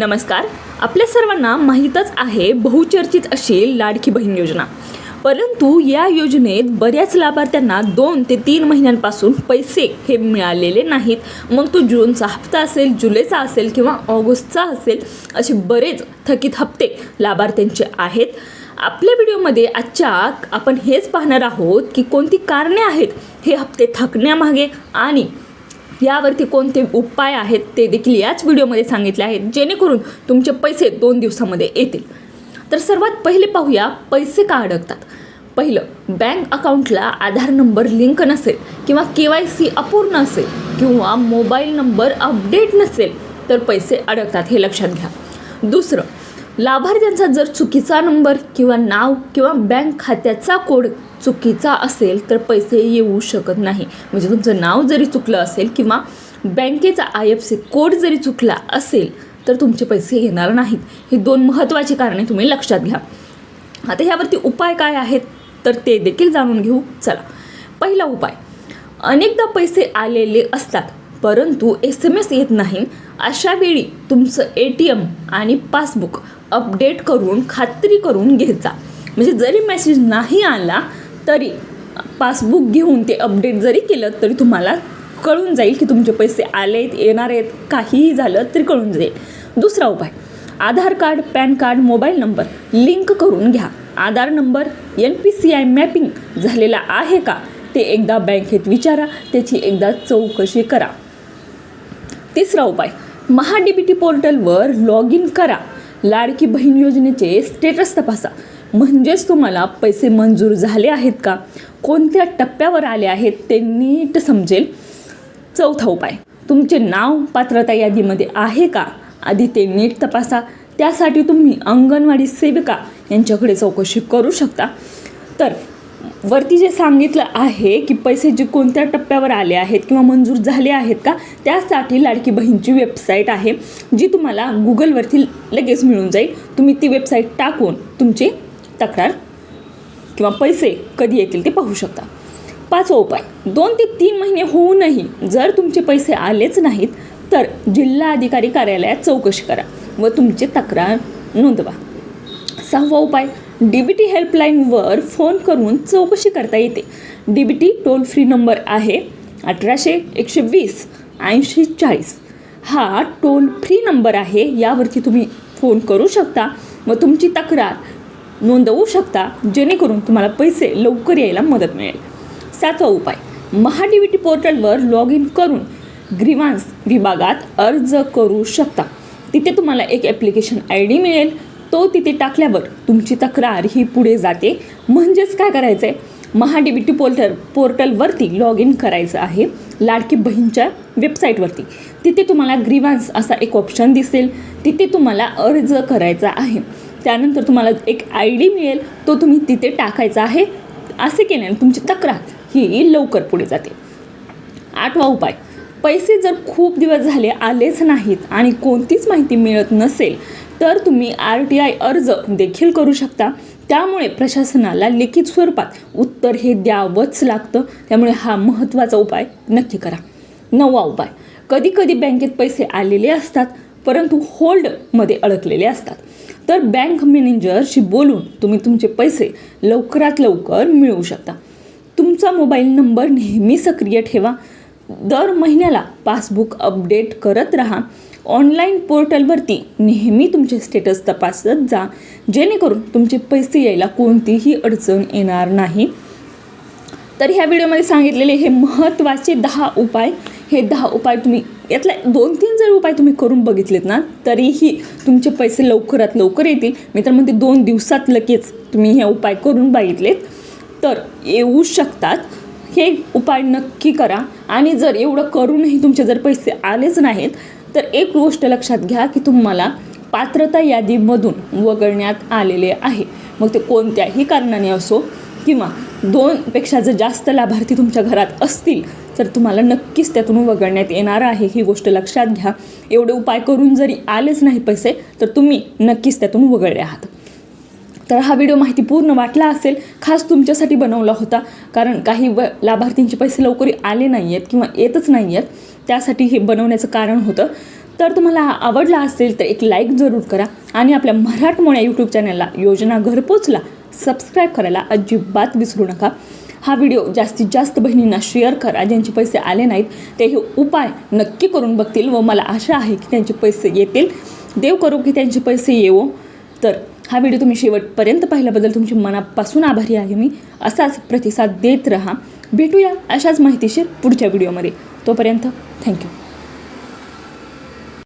नमस्कार. आपल्या सर्वांना माहीतच आहे बहुचर्चित अशी लाडकी बहीण योजना. परंतु या योजनेत बऱ्याच लाभार्थ्यांना दोन ते तीन महिन्यांपासून पैसे हे मिळालेले नाहीत. मग तो जूनचा हप्ता असेल जुलैचा असेल किंवा ऑगस्टचा असेल असे बरेच थकीत हप्ते लाभार्थ्यांचे आहेत. आपल्या व्हिडिओमध्ये आजच्या आपण हेच पाहणार आहोत की कोणती कारणे आहेत हे हप्ते थकण्यामागे आणि यावरती कोणते उपाय आहेत ते देखील याच व्हिडिओमध्ये सांगितले आहेत. जेणेकरून तुमचे पैसे दोन दिवसामध्ये येतील. तर सर्वात पहिले पाहूया पैसे का अडकतात? पहिलं बँक अकाउंटला आधार नंबर लिंक नसेल किंवा के वाय सी अपूर्ण असेल किंवा मोबाईल नंबर अपडेट नसेल तर पैसे अडकतात हे लक्षात घ्या. दुसरं लाभार्थ्यांचा जर चुकीचा नंबर किंवा नाव किंवा बँक खात्याचा कोड चुकीचा असेल तर पैसे येऊ शकत नाही. म्हणजे तुमचं नाव जरी चुकलं असेल किंवा बँकेचा आय एफ सी कोड जरी चुकला असेल तर तुमचे पैसे येणार नाहीत. ही दोन महत्त्वाची कारणे तुम्ही लक्षात घ्या. आता ह्यावरती उपाय काय आहेत? तर ते देखील जाणून घेऊ. चला. पहिला उपाय. अनेकदा पैसे आलेले असतात. परंतु एस एम एस येत नाही अशा वेळी तुमचं ए टी एम आणि पासबुक अपडेट करून खात्री करून घ्यायचा. म्हणजे जरी मेसेज नाही आला तरी पासबुक घेऊन ते अपडेट जरी केलं तरी तुम्हाला कळून जाईल की तुमचे पैसे आले आहेत येणार आहेत काहीही झालं तरी कळून जाईल. दुसरा उपाय Aadhaar card PAN card mobile number link करून घ्या. Aadhaar number N P C I mapping झालेला आहे का? ते एकदा बँकेत विचारा त्याची एकदा चौकशी करा. तिसरा उपाय महाडीबीटी पोर्टलवर लॉग इन करा. लाडकी बहीण योजनेचे स्टेटस तपासा. म्हणजेच तुम्हाला पैसे मंजूर झाले आहेत का? कोणत्या टप्प्यावर आले आहेत ते नीट समजेल. चौथा उपाय तुमचे नाव पात्रता यादीमध्ये आहे का? आधी ते नीट तपासा. त्यासाठी तुम्ही अंगणवाडी सेविका यांच्याकडे चौकशी करू शकता. तर वरती जे सांगितलं आहे की पैसे जे कोणत्या टप्प्यावर आले आहेत किंवा मंजूर झाले आहेत का त्यासाठी लाडकी बहीणची वेबसाईट आहे जी तुम्हाला गुगलवरती लगेच मिळून जाईल. तुम्ही ती वेबसाईट टाकून तुमची तक्रार किंवा पैसे कधी येतील ते पाहू शकता. पाचवा उपाय दोन ते तीन महिने होऊनही जर तुमचे पैसे आलेच नाहीत तर जिल्हा अधिकारी कार्यालयात चौकशी करा व तुमची तक्रार नोंदवा. सहावा उपाय डी बी टी हेल्पलाईनवर फोन करून चौकशी करता येते. D B T toll free number आहे अठराशे एकशे वीस ऐंशी चाळीस. हा टोल फ्री नंबर आहे यावरती तुम्ही फोन करू शकता व तुमची तक्रार नोंदवू शकता जेणेकरून तुम्हाला पैसे लवकर यायला मदत मिळेल. सातवा उपाय महा डी बी टी पोर्टलवर लॉग इन करून ग्रीवान्स विभागात अर्ज करू शकता. तिथे तुम्हाला एक ॲप्लिकेशन आय डी मिळेल तो तिथे टाकल्यावर तुमची तक्रार ही पुढे जाते. म्हणजेच काय करायचं आहे महाडीबीटी टी पोर्टल पोर्टलवरती लॉग इन करायचं आहे. लाडकी बहीणच्या वेबसाईटवरती. तिथे तुम्हाला ग्रीवान्स असा एक ऑप्शन दिसेल. तिथे तुम्हाला अर्ज करायचा आहे. त्यानंतर तुम्हाला एक आय डी मिळेल. तो तुम्ही तिथे टाकायचा आहे. असे केल्याने तुमची तक्रार ही लवकर पुढे जाते. आठवा उपाय. पैसे जर खूप दिवस झाले आलेच नाहीत आणि कोणतीच माहिती मिळत नसेल तर तुम्ही आर टी आय अर्ज देखील करू शकता. त्यामुळे प्रशासनाला लिखित स्वरूपात उत्तर हे द्यावंच लागतं. त्यामुळे हा महत्त्वाचा उपाय नक्की करा. नवा उपाय. कधी कधी बँकेत पैसे आलेले असतात परंतु होल्डमध्ये अडकलेले असतात. तर बँक मॅनेजरशी बोलून तुम्ही तुमचे पैसे लवकरात लवकर मिळवू शकता. तुमचा मोबाईल नंबर नेहमी सक्रिय ठेवा. दर महिन्याला पासबुक अपडेट करत राहा. ऑनलाईन पोर्टलवरती नेहमी तुमचे स्टेटस तपासत जा जेणेकरून तुमचे पैसे यायला कोणतीही अडचण येणार नाही. तर ह्या व्हिडिओमध्ये सांगितलेले हे महत्त्वाचे दहा उपाय. हे दहा उपाय तुम्ही यातला दोन तीन जर उपाय तुम्ही करून बघितलेत ना तरीही तुमचे पैसे लवकरात लवकर येतील. मी तर म्हणते दोन दिवसात लगेच तुम्ही हे उपाय करून बघितलेत. तर येऊ शकतात. हे उपाय नक्की करा. आणि जर एवढं करूनही तुमचे जर पैसे आलेच नाहीत तर एक गोष्ट लक्षात घ्या की तुम्हाला पात्रता यादीमधून वगळण्यात आलेले आहे. मग ते कोणत्याही कारणाने असो किंवा दोनपेक्षा जर जास्त लाभार्थी तुमच्या घरात असतील तर तुम्हाला नक्कीच त्यातून वगळण्यात येणार आहे. ही गोष्ट लक्षात घ्या. एवढे उपाय करून जरी आलेच नाही पैसे तर तुम्ही नक्कीच त्यातून वगळले आहात. तर हा व्हिडिओ माहिती पूर्ण वाटला असेल खास तुमच्यासाठी बनवला होता. कारण काही व लाभार्थींचे पैसे लवकर आले नाही आहेत किंवा येतच नाही आहेत त्यासाठी हे बनवण्याचं कारण होतं. तर तुम्हाला आवडला असेल तर एक लाईक जरूर करा आणि आपल्या मराठमोळ्या यूट्यूब चॅनलला योजना घरपोचला सबस्क्राईब करायला अजिबात विसरू नका. हा व्हिडिओ जास्तीत जास्त बहिणींना शेअर करा. ज्यांचे पैसे आले नाहीत ते हे उपाय नक्की करून बघतील व मला आशा आहे की त्यांचे पैसे येतील. देव करू की त्यांचे पैसे येवो. तर हा व्हिडिओ तुम्ही शेवटपर्यंत पाहिल्याबद्दल तुमची मनापासून आभारी आहे मी. असाच प्रतिसाद देत रहा. भेटूया अशाच माहितीशीर पुढच्या व्हिडिओमध्ये. तोपर्यंत थँक्यू